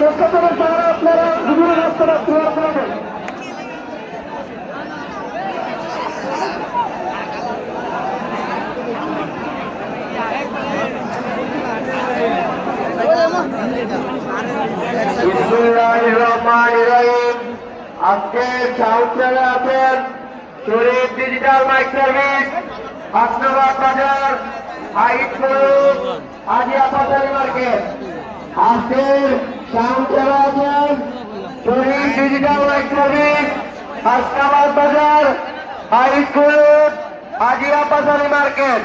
চেষ্টা করেন তারা আপনারা বিভিন্ন রাস্তাটা ক্লিয়ার করে দেন বিসমুল্লাহির রহমানির রহিম আজকে সাউথেলে আছেন Sharif digital mic service Hasnabad Bazar, height forum আজিয়া পাতারি মার্কেট। আজকে সাউথেলে আছেন Sharif digital service Hasnabad Bazar height ফোরুম আজিয়া পাতারি মার্কেট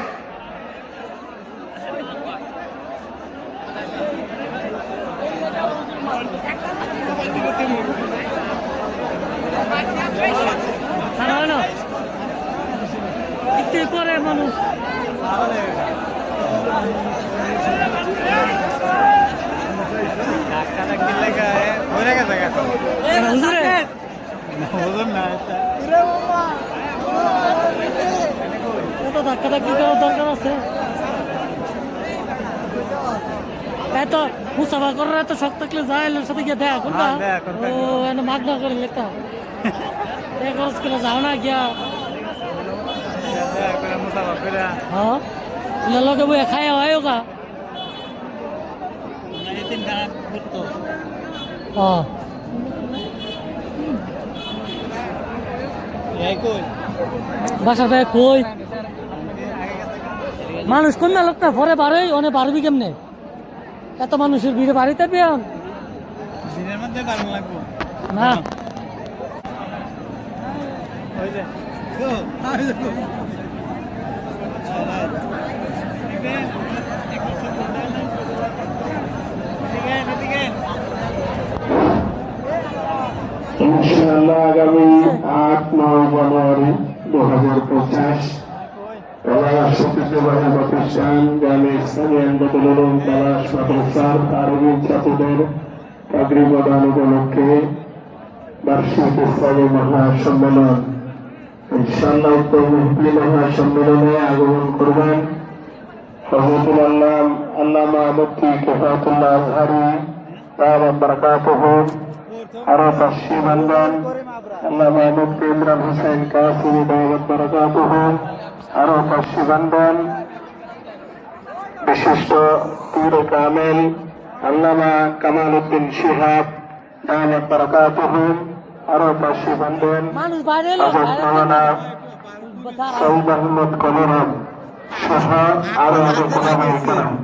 মানুষ হুজুরে কত ধাক্কা ধাক্কি করার দরকার আছে এত মুসাফা করার এত শখ থাকলে যায় এর সাথে গিয়ে দেখা করবা ও এনে মাগনা করে লেখা খরচ করে যাও না গিয়া হ্যাঁ লগে বই খাই হয় ওকা হ্যাঁ বাসাটা কই? মানুষ কোন লোকটা? পরে বাড়ে অনেক বাড়বি কেমনে? এত মানুষের ভিড়ে বাড়িতে পেয়াম না। ওই ইনশাআল্লাহ আগামী আট নয় জানুয়ারি দু হাজার ঐতিহ্যবাহী প্রতিষ্ঠান গ্রামে ইসলামী আন্দোলন তালাশ মাদ্রাসার আরবি ছাত্রদের চাকরি প্রদান উপলক্ষে বার্ষিক ইসলামী মহাসম্মেলন ইনশাআল্লাহ উত্তর মুহূর্তে মহাসম্মেলনে আগমন করবেন হজরতুল আল্লাহ তাআলা বারাকাতুহু ইমরান হোসেন কাসিমি দাওয়াত বারাকাতুহ। আরও বিশিষ্ট পীর কামেল আল্লামা কামাল উদ্দিন শিহাব দাওয়াত বারাকাতুহ। আরও বাইরে মাওলানা দাঁড়াও। আহমদ কলরব সহ আরও অনেক ওলামায়ে কেরাম।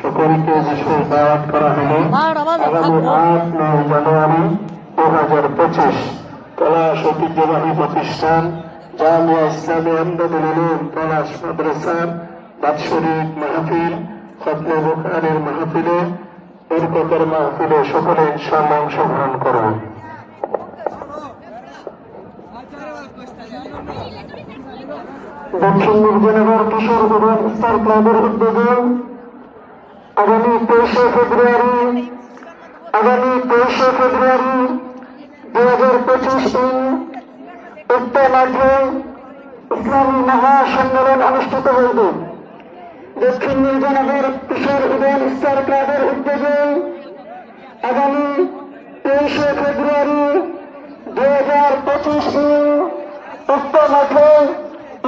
সকলকে বিশেষ দাওয়াত করা হলো। আগামী আট নয় জানুয়ারি দু হাজার পঁচিশ পলাশ ঐতিহ্যবাহী প্রতিষ্ঠান জামিয়া ইসলামী আন্দোলন পলাশ মাদ্রাসার বাৎসরিক মাহফিল খতমে বুখারের মাহফিলে বরকতের মাহফিলে সকলে ইনশাআল্লাহ অংশগ্রহণ করবেন দক্ষিণ মির্জানগর কিশোর ভবন ইফতার ক্লাবের উদ্যোগে আগামী তেইশে ফেব্রুয়ারি, আগামী তেইশে ফেব্রুয়ারি দুই হাজার পঁচিশ দিন উক্ত মাঠে ইসলামী মহাসম্মেলন অনুষ্ঠিত হইবে। দক্ষিণ মির্জানগর কিশোর ভবন ইফতার ক্লাবের উদ্যোগে আগামী তেইশে ফেব্রুয়ারি দুই হাজার পঁচিশ দিন উক্ত মাঠে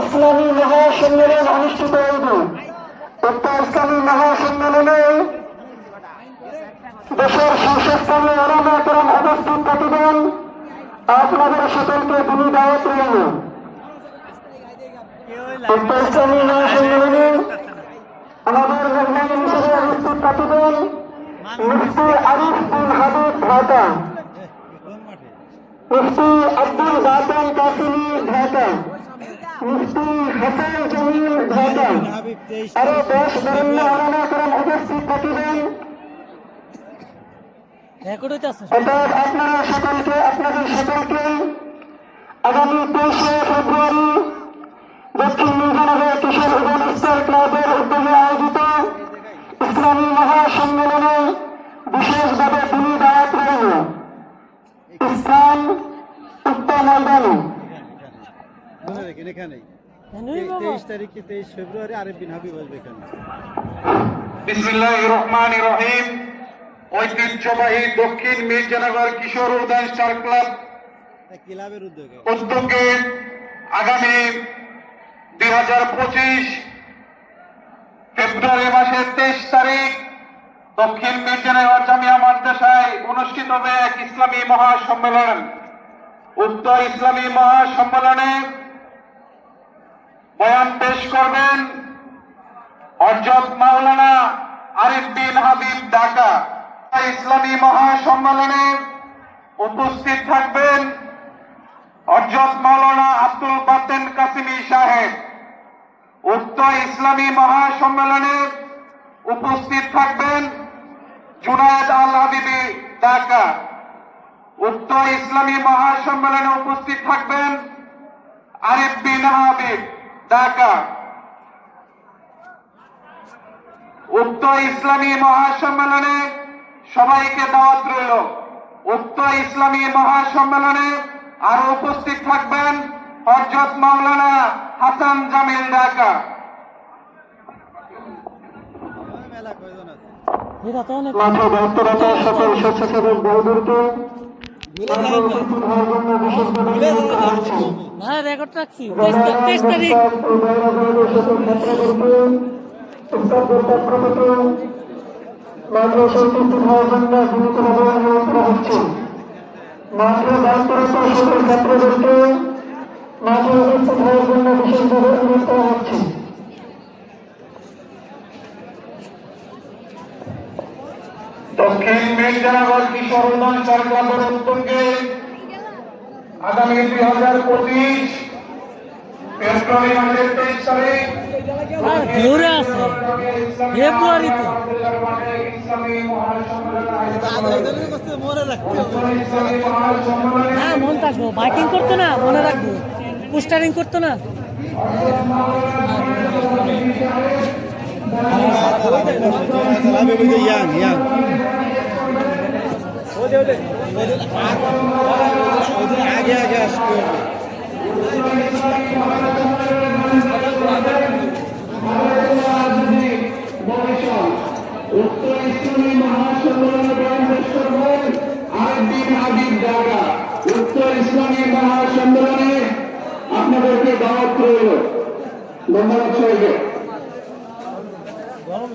ইসলামী মহাসম্মেলন অনুষ্ঠিত হইবে। উক্ত ইসলামী মহাসম্মেলনে দেশের শীর্ষস্থানীয় অনামাতরম অবস্থিত থাকিবেন আপনাদের সকলকে তিনি দাওয়াত রইল উক্ত ইসলামী মহাসম্মেলনে আমাদের মেহমান হিসেবে উপস্থিত থাকিবেন মুফতি আরিফ বিন হাবিব ঢাকা? মুফতি আব্দুল বাতন কাসিমি ঢাকা আগামী তেইশে ফেব্রুয়ারি দক্ষিণ মির্জানগর কিশোর উদন ইফতার ক্লাবের উদ্যোগে আয়োজিত ইসলামী মহাসম্মেলনে বিশেষভাবে তিনি দাওয়াত রইল ইসলাম উক্ত ময়দানে রেখেন এখানেই। তেইশ তারিখে তেইশ ফেব্রুয়ারি আরেক বিন হাবিব আসবে এখানে। বিসমিল্লাহির রহমানির রহিম। ঐতিহ্যবাহী দক্ষিণ মির্জানগর কিশোর উদ্যান স্টার ক্লাব ক্লাবের উদ্যোগে। উদ্যোগে আগামী দুই হাজার পঁচিশ ফেব্রুয়ারি মাসের তেইশ তারিখ দক্ষিণ মির্জানগর জামিয়া মাদ্রাসায় অনুষ্ঠিত হবে এক ইসলামী মহাসম্মেলন। উক্ত ইসলামী মহাসম্মেলনে বয়ান পেশ করবেন অর্জত মাওলানা আরিফ বিন হাবিব ঢাকা। ইসলামী মহাসম্মেলনে উপস্থিত থাকবেন অর্জত মাওলানা আব্দুল বাতেন কাসিমি সাহেব। উক্ত ইসলামী মহাসম্মেলনে উপস্থিত থাকবেন জুনায়দ আল হাবিবি ঢাকা। উক্ত ইসলামী মহাসম্মেলনে উপস্থিত থাকবেন আরিফ বিন হাবিব। ঢাকা। উক্ত ইসলামী মহাসম্মেলনে সবাইকে দাওয়াত রইল। উক্ত ইসলামী মহাসম্মেলনে আরও উপস্থিত থাকবেন হরজত মাওলানা হাসান জামিল ঢাকা। সকল স্বেচ্ছাসেবক বন্ধুদেরকে ভাই রেকর্ড রাখছি তেইশ তারিখ মাঠে ব্যস্তরত সকল ছাত্রদেরকে জন্য বিশেষভাবে অনুরোধ করা হচ্ছে দক্ষিণ মির্জানগর কিশোর উন্নয়ন সরকারের উদ্যোগে আগামী দুই হাজার পঁচিশ ফেব্রুয়ারি মাসের তেইশ তারিখ ফেব্রুয়ারিতে। মনে হ্যাঁ মন থাকব বাইকিং করতো না মনে রাখব। পোস্টারিং করতো না। Young young. আগে আগে আসতে। হবে উত্তর ইসলামী মহাসম্মেলনে সবাইকে গরম